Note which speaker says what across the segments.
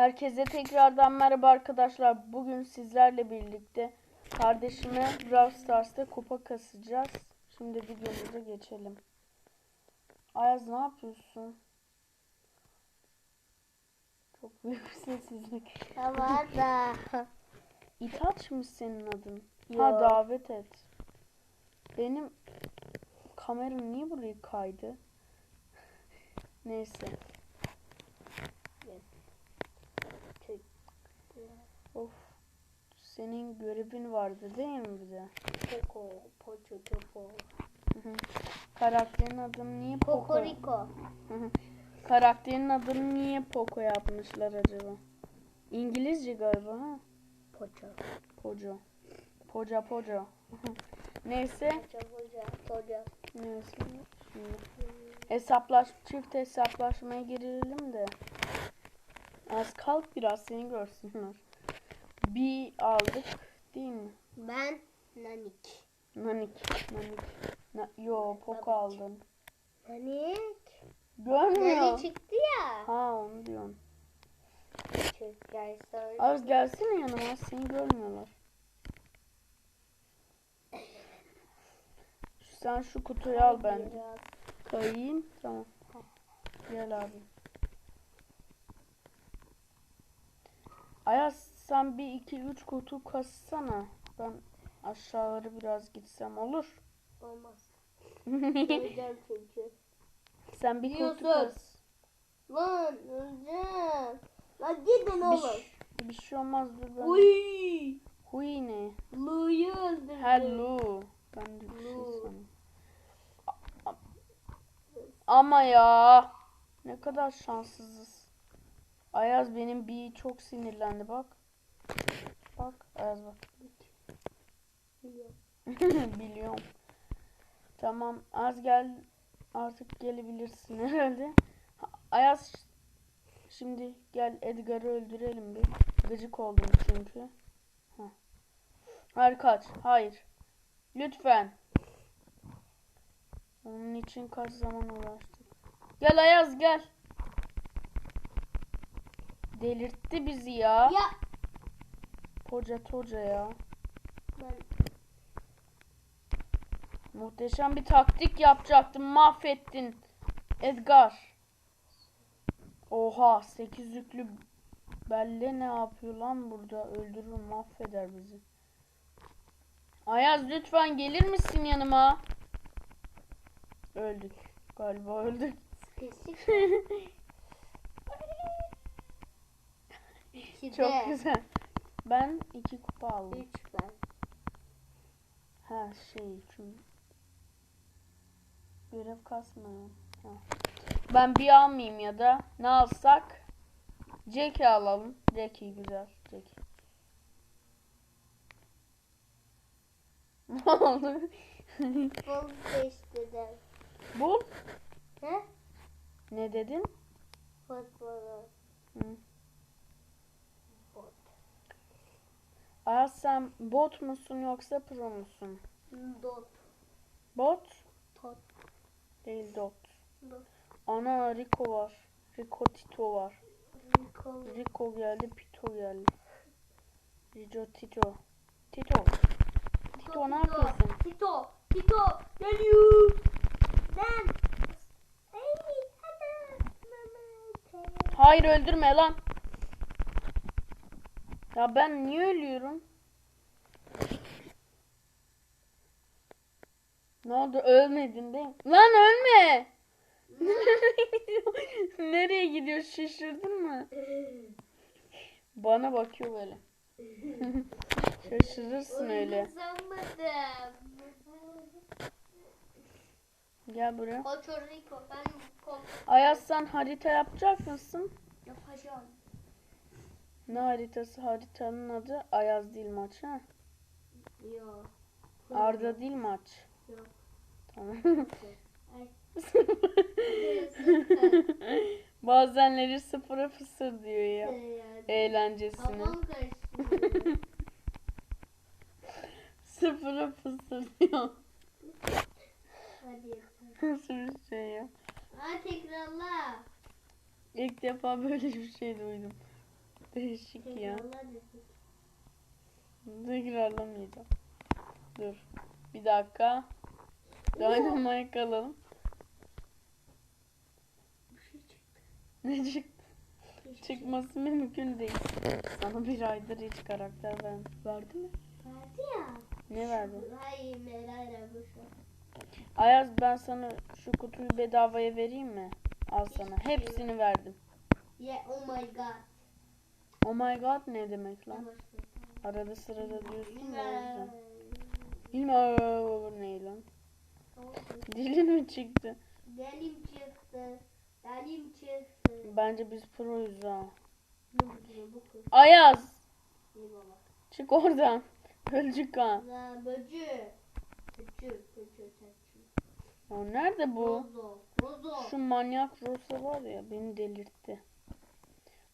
Speaker 1: Herkese tekrardan merhaba arkadaşlar. Bugün sizlerle birlikte kardeşime Brawl Stars'ta kupa kasacağız. Şimdi videomuza geçelim. Ayaz ne yapıyorsun? Çok büyük bir sessizlik.
Speaker 2: Tamam da.
Speaker 1: İtaç mı senin adın?
Speaker 2: Yo.
Speaker 1: Ha davet et. Benim kameram niye buraya kaydı? Neyse. Of. Senin görevin vardı değil mi bir de?
Speaker 2: Poco, poco, poco.
Speaker 1: Karakterin adını niye Poco? Hı hı. Karakterin adını niye Poco yapmışlar acaba? İngilizce galiba ha?
Speaker 2: Poco.
Speaker 1: Poco. Poca poca. Neyse.
Speaker 2: Poco, poco, poco.
Speaker 1: Neyse. Şimdi hesaplaş, çift hesaplaşmaya girelim de. Az kalk biraz seni görsünler. Bir aldık değil mi?
Speaker 2: Ben Nanik.
Speaker 1: Nanik. Nanik. Na, yo Poco aldın.
Speaker 2: Nanik.
Speaker 1: Görmüyor.
Speaker 2: Nanik çıktı ya.
Speaker 1: Ha onu
Speaker 2: sonra.
Speaker 1: Az gelsene yanıma seni görmüyorlar. Sen şu kutuyu al.
Speaker 2: Biraz.
Speaker 1: Kayayım. Tamam. Gel abi. Ayaz sen bir iki üç kutu kassana. Ben aşağıları biraz gitsem olur.
Speaker 2: Olmaz. Öleceğim çünkü.
Speaker 1: sen bir kutu
Speaker 2: Biliyorsun.
Speaker 1: kas.
Speaker 2: Lan öleceğim. Lan gidin
Speaker 1: Bir,
Speaker 2: oğlum.
Speaker 1: ş- bir şey olmaz dur ben.
Speaker 2: Uy.
Speaker 1: Huy ne?
Speaker 2: Lu'yu öldürdüm.
Speaker 1: Hello. Ben de bir şey
Speaker 2: Lu.
Speaker 1: sandım. A- a- Ama ya. Ne kadar şanssızız. Ayaz benim bir çok sinirlendi bak. Bak bak.
Speaker 2: Biliyorum.
Speaker 1: Biliyorum. Tamam az gel artık gelebilirsin herhalde. Ha, Ayaz şimdi gel Edgar'ı öldürelim bir. Gıcık oldum çünkü. Heh. Hayır kaç. Hayır. Lütfen. Onun için kaç zaman uğraştık. Gel Ayaz gel. Delirtti bizi ya.
Speaker 2: Ya.
Speaker 1: Koca toca ya.
Speaker 2: Ben
Speaker 1: Muhteşem bir taktik yapacaktım. Mahvettin. Edgar. Oha 8 yüklü Belle ne yapıyor lan burada? Öldürür mahveder bizi. Ayaz lütfen gelir misin yanıma? Öldük. Galiba öldük. Çok güzel. Ben iki kupa aldım.
Speaker 2: Üç ben.
Speaker 1: Ha şey çünkü görev kasmıyor. Ha. Ben bir almayayım ya da ne alsak? Jackie alalım. Jackie güzel. Jackie. Ne oldu?
Speaker 2: Bol değiştirdim.
Speaker 1: Bu
Speaker 2: He?
Speaker 1: ne dedin?
Speaker 2: Futbolu.
Speaker 1: Hı. Sen bot musun yoksa pro musun?
Speaker 2: Dot.
Speaker 1: Bot
Speaker 2: Tot.
Speaker 1: değil dot.
Speaker 2: Dot.
Speaker 1: Ana Rico var. Rico Tito var.
Speaker 2: Rico.
Speaker 1: Rico geldi, Pito geldi. Rico Tito. Tito. Tito ne yapıyorsun?
Speaker 2: Tito. Tito. Geliyor. Mama.
Speaker 1: Hayır öldürme lan. Ya ben niye ölüyorum? Ne oldu ölmedin değil mi? Lan ölme. Nereye gidiyor şaşırdın mı? Bana bakıyor böyle. Şaşırırsın öyle. Gel buraya. Ayaz sen harita yapacak mısın?
Speaker 2: yapacağım.
Speaker 1: Ne haritası? Haritanın adı Ayaz değil maç ha?
Speaker 2: Yok.
Speaker 1: Arda değil maç.
Speaker 2: Yok.
Speaker 1: Tamam. Bazenleri sıfıra fısır diyor ya. Eğlencesine. Sıfıra fısır diyor.
Speaker 2: Hadi.
Speaker 1: Nasıl bir şey ya?
Speaker 2: Ha tekrarla.
Speaker 1: İlk defa böyle bir şey duydum. Değişik ya. Tekrarlamayacağım. Dur. Bir dakika. Dynamite alalım.
Speaker 2: Bir şey çıktı.
Speaker 1: Ne çıktı?
Speaker 2: Şey.
Speaker 1: Çıkması mümkün değil. Sana bir aydır hiç karakter ver. Verdi mi?
Speaker 2: Verdi ya.
Speaker 1: Ne verdi?
Speaker 2: Hayır Meray'la bu şu.
Speaker 1: Ayaz ben sana şu kutuyu bedavaya vereyim mi? Al sana. Hepsini verdim.
Speaker 2: Yeah oh my god.
Speaker 1: Oh my god ne demek lan? Arada sırada diyorsun da o yüzden. Bilmem ne lan? Dilin mi çıktı?
Speaker 2: Delim çıktı. Delim çıktı.
Speaker 1: Bence biz proyuz ha. Ayaz! Çık oradan. Ölcük ha.
Speaker 2: Böcü. Böcü. Böcü.
Speaker 1: Ya nerede bu?
Speaker 2: Rozo. Rozo.
Speaker 1: Şu manyak Rosa var ya beni delirtti.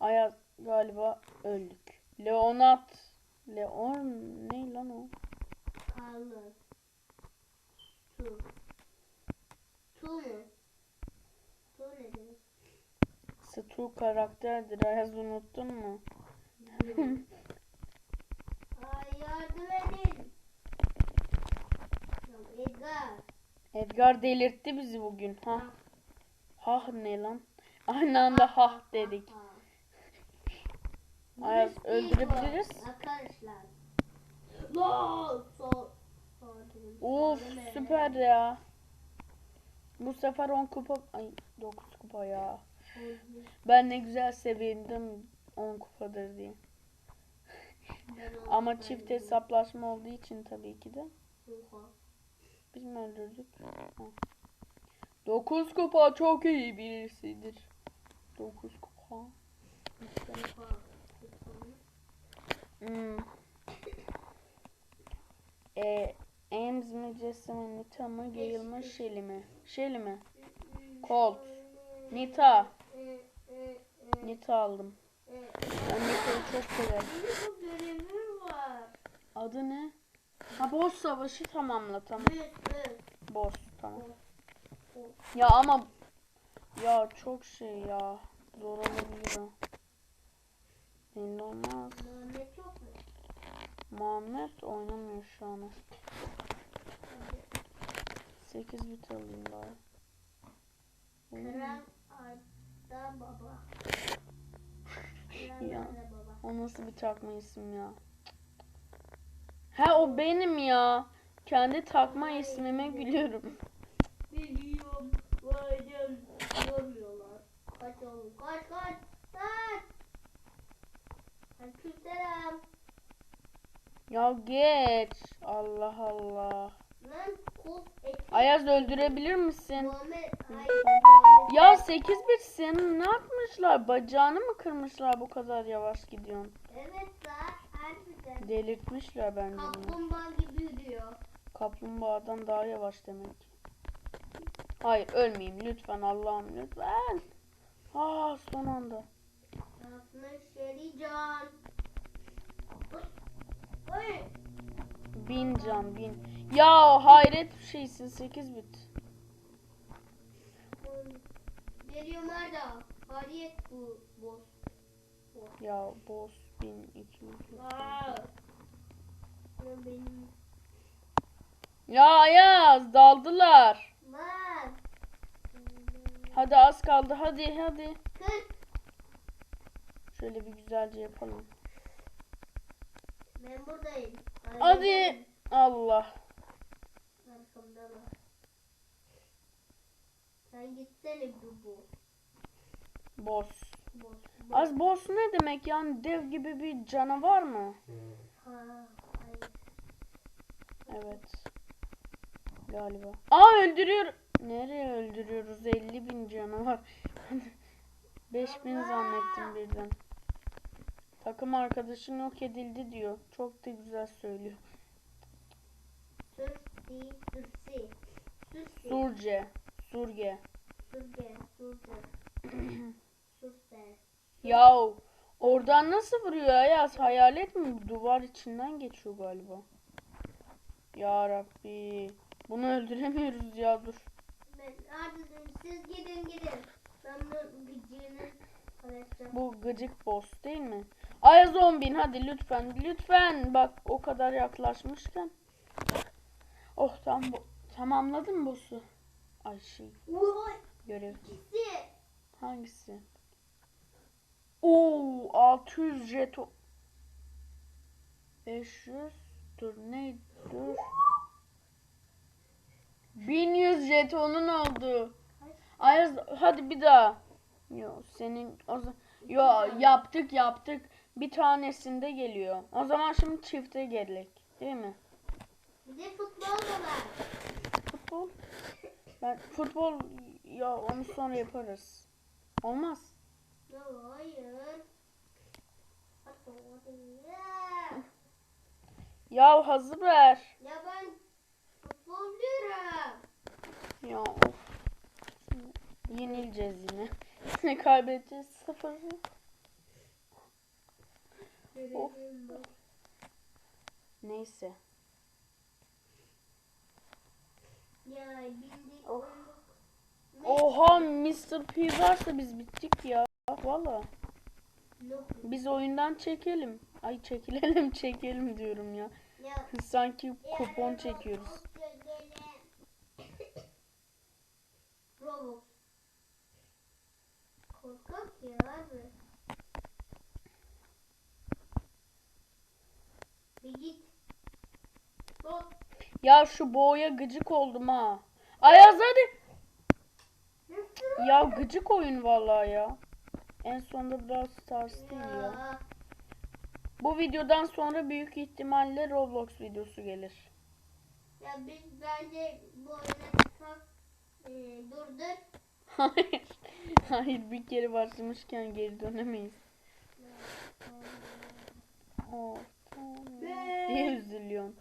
Speaker 1: Ayaz galiba öldük. Leonat. Leon ne lan o?
Speaker 2: Karlı. Tu. Tu mu? Tu ne demek?
Speaker 1: Stu karakterdir. Ayaz unuttun mu?
Speaker 2: Ay yardım edin. Edgar.
Speaker 1: Edgar delirtti bizi bugün. Ha. Hah ne lan? Aynı anda hah dedik.
Speaker 2: Ha.
Speaker 1: Ayaz
Speaker 2: Burası
Speaker 1: öldürebiliriz.
Speaker 2: Arkadaşlar.
Speaker 1: Uf süper ya. Bu sefer 10 kupa ay 9 kupa ya. Ben ne güzel sevindim 10 kupadır diye. Ama çift hesaplaşma olduğu için tabii ki de. Biz mi öldürdük? 9 kupa çok iyi birisidir. 9 kupa.
Speaker 2: Oha.
Speaker 1: Hmm. E, Jesse mi Nita mı mi Shelly mi? Shelly mi? Colt. Nita. Nita aldım. Ben Nita'yı çok severim. Adı ne? Ha boss savaşı tamamla tamam. Boss tamam. Ya ama ya çok şey ya. Zor olabilir Belli olmaz.
Speaker 2: Muhammed yok mu?
Speaker 1: Muhammed oynamıyor şu an. 8 bit alayım bari.
Speaker 2: Kral Arda Baba.
Speaker 1: Ya.
Speaker 2: Baba.
Speaker 1: O nasıl bir takma isim ya? Ha o benim ya. Kendi takma ismime gülüyorum.
Speaker 2: Biliyorum. Vardım. Görmüyorlar. Kaç oğlum. Kaç. Kaç. Aleykümselam.
Speaker 1: Ya geç. Allah Allah.
Speaker 2: Lan.
Speaker 1: Ayaz öldürebilir misin?
Speaker 2: Muhammed. Hayır. Muhammed.
Speaker 1: Ya 8 bit senin ne yapmışlar? Bacağını mı kırmışlar bu kadar yavaş gidiyorsun?
Speaker 2: Evet la. Harbiden.
Speaker 1: Delirtmişler bence bunu.
Speaker 2: Kaplumbağa gibi yürüyor.
Speaker 1: Kaplumbağadan daha yavaş demek. Hayır ölmeyeyim lütfen Allah'ım lütfen. Aa son anda.
Speaker 2: Şerican. Oy.
Speaker 1: Bin can bin. Ya hayret bir şeysin 8 bit.
Speaker 2: Geliyor Arda. Hariyet bu boss.
Speaker 1: Ya boss 1200.
Speaker 2: Aa. Lan benim.
Speaker 1: Ya Ayaz daldılar. Hadi az kaldı hadi hadi.
Speaker 2: Kız.
Speaker 1: Şöyle bir güzelce yapalım.
Speaker 2: Ben buradayım.
Speaker 1: Hadi. Allah.
Speaker 2: Arkamdalar. Sen gitsene bu bu.
Speaker 1: Boss.
Speaker 2: Boss.
Speaker 1: Az boss ne demek yani dev gibi bir canavar mı?
Speaker 2: Ha, hayır.
Speaker 1: Evet. Galiba. Aa öldürüyor. Nereye öldürüyoruz? 50 bin canı var. 5000 zannettim birden. Takım arkadaşın yok edildi diyor. Çok da güzel söylüyor.
Speaker 2: Sürsi, sürsi. Sürsi.
Speaker 1: Surce. Surge.
Speaker 2: Sürse.
Speaker 1: Yav. Oradan nasıl vuruyor Ayaz? Hayalet mi? Duvar içinden geçiyor galiba. Ya Rabbi. Bunu öldüremiyoruz ya dur.
Speaker 2: Ben ardından siz gidin gidin. Ben paylaşacağım. yapacağım.
Speaker 1: Bu gıcık boss değil mi? Ayaz 10.000 hadi lütfen lütfen bak o kadar yaklaşmışken. Oh tam bu tamamladın boss'u? Ay şey görev. Hangisi? Oo 600 jeton. 500 dur ne dur. 1100 jetonun oldu. Ayaz hadi bir daha. Yo senin o yo yaptık yaptık. Bir tanesinde geliyor. O zaman şimdi çifte gerek değil mi?
Speaker 2: Bir de futbol da var.
Speaker 1: Futbol. Ben futbol ya onu sonra yaparız. Olmaz.
Speaker 2: Ya hayır. Ya.
Speaker 1: Hazır ver.
Speaker 2: ya ben futbol diyorum.
Speaker 1: Ya of. Yenileceğiz yine. Ne kaybedeceğiz? Sıfır. Of.
Speaker 2: Bu.
Speaker 1: Neyse.
Speaker 2: Oyunu.
Speaker 1: Oha Mr. P varsa biz bittik ya. Valla. Biz oyundan çekelim. Ay çekilelim çekelim diyorum. Ya Sanki kupon çekiyoruz.
Speaker 2: Roblox. Korkak ya abi. Git.
Speaker 1: Ya şu boğaya gıcık oldum ha. Ayaz hadi. Ya gıcık oyun vallahi ya. En sonunda Stars değil ya.
Speaker 2: Ya.
Speaker 1: Bu videodan sonra büyük ihtimalle Roblox videosu gelir.
Speaker 2: Ya biz bence bu oyunu e, durdur.
Speaker 1: Hayır. Hayır bir kere başlamışken geri dönemeyiz. Tamam. Diye üzülüyorum.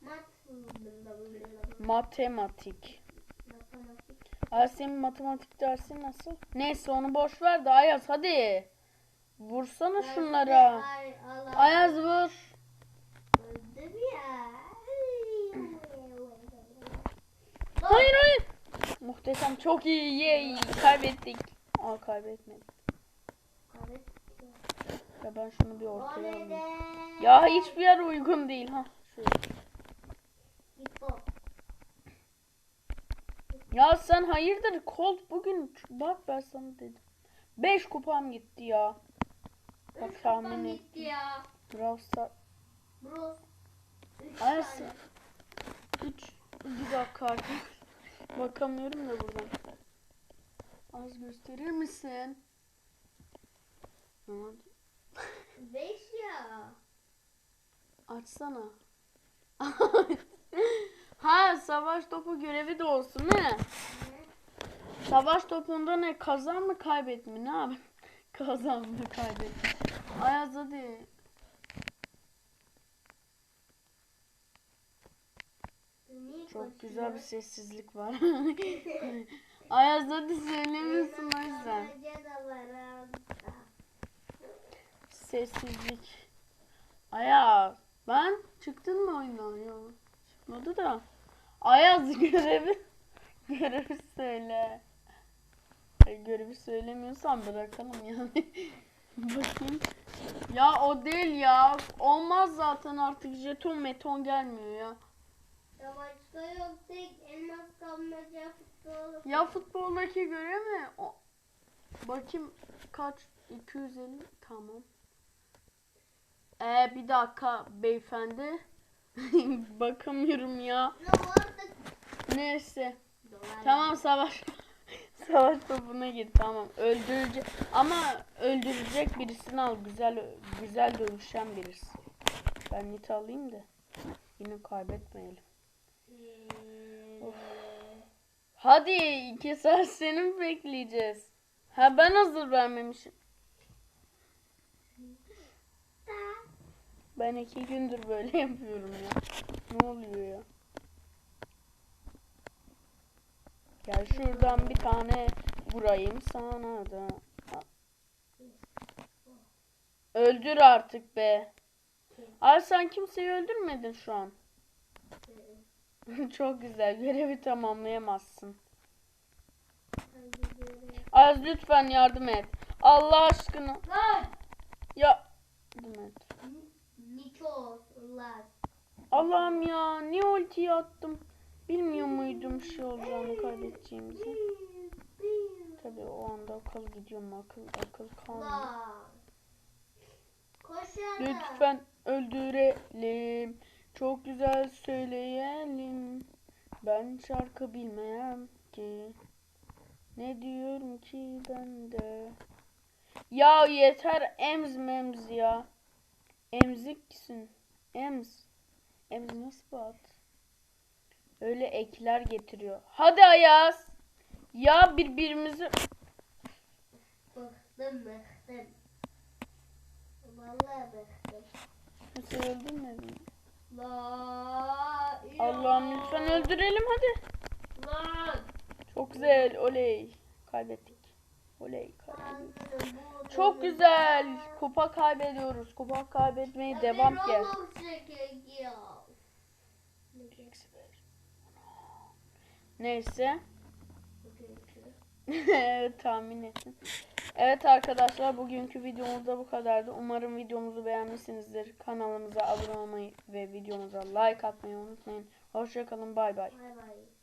Speaker 2: Mat.
Speaker 1: Matematik.
Speaker 2: Matematik.
Speaker 1: Ay senin matematik dersin nasıl? Neyse onu boş ver de Ayaz hadi. Vursana şunlara. Ayaz vur. Hayır hayır. Muhteşem çok iyi. Yay. Kaybettik. Aa kaybetmedik. Ya ben şunu bir ortaya alayım. Ya hiçbir yer uygun değil ha. Ya sen hayırdır Colt bugün bak ben sana dedim. 5 kupam gitti ya. Bak tahmin et.
Speaker 2: gitti ya.
Speaker 1: Brawl
Speaker 2: tane.
Speaker 1: sen. 3 bir dakika artık. Bakamıyorum da buradan. Az gösterir misin? Aman,
Speaker 2: Beş ya.
Speaker 1: Açsana. ha savaş topu görevi de olsun ne?
Speaker 2: Ne?
Speaker 1: Savaş topunda ne kazan mı kaybet mi ne abi? kazan mı kaybet mi? Ayaz hadi. Çok güzel bir sessizlik var. Ayaz hadi söylemiyorsun o yüzden.
Speaker 2: Tabanca da var ha.
Speaker 1: Sessizlik. Ayaz ben çıktın mı oyundan ya? Çıkmadı da. Ayaz görevi görevi söyle. Ay, Görevi söylemiyorsan bırakalım yani. Bakayım. Ya o değil ya. Olmaz zaten artık jeton meton gelmiyor ya.
Speaker 2: Ya başka yok tek elmas futbol.
Speaker 1: Ya futboldaki göre mi? O... Bakayım kaç? 250 tamam. Ee bir dakika beyefendi. Bakamıyorum ya. Neyse. Tamam savaş. savaş topuna gir tamam. Öldürücü ama öldürecek birisini al. Güzel güzel dövüşen birisi. Ben Nita alayım da yine kaybetmeyelim.
Speaker 2: Ee,
Speaker 1: Hadi iki saat seni bekleyeceğiz? Ha ben hazır vermemişim. Ben iki gündür böyle yapıyorum ya. Ne oluyor ya? Gel şuradan bir tane vurayım sana da. Öldür artık be. Ay sen kimseyi öldürmedin şu an. Çok güzel. Görevi tamamlayamazsın. Az lütfen yardım et. Allah aşkına.
Speaker 2: Lan.
Speaker 1: Ya.
Speaker 2: Lan.
Speaker 1: Allah'ım ya niye ultiyi attım? Bilmiyor muydum şey olacağını kaybedeceğimizi. Tabii o anda akıl gidiyor mu akıl akıl kalmıyor. Lütfen öldürelim. Çok güzel söyleyelim. Ben şarkı bilmem ki. Ne diyorum ki ben de. Ya yeter emz memz ya. Emziksin. Emz. Emz nasıl bat? Öyle ekler getiriyor. Hadi Ayaz. Ya birbirimizi
Speaker 2: Bıktım bıktım. Vallahi bıktım.
Speaker 1: Nasıl öldürmedin?
Speaker 2: La
Speaker 1: Allah'ım lütfen öldürelim hadi.
Speaker 2: Lan.
Speaker 1: Çok güzel. Oley. Kaybettik. Oley
Speaker 2: burnunu-
Speaker 1: Çok güzel. Kupa kaybediyoruz. Kupa kaybetmeye devam gel. Neyse. tahmin ettim. Evet arkadaşlar bugünkü videomuz da bu kadardı. Umarım videomuzu beğenmişsinizdir. Kanalımıza abone olmayı ve videomuza like atmayı unutmayın. Hoşçakalın bay bay.
Speaker 2: Bay bay.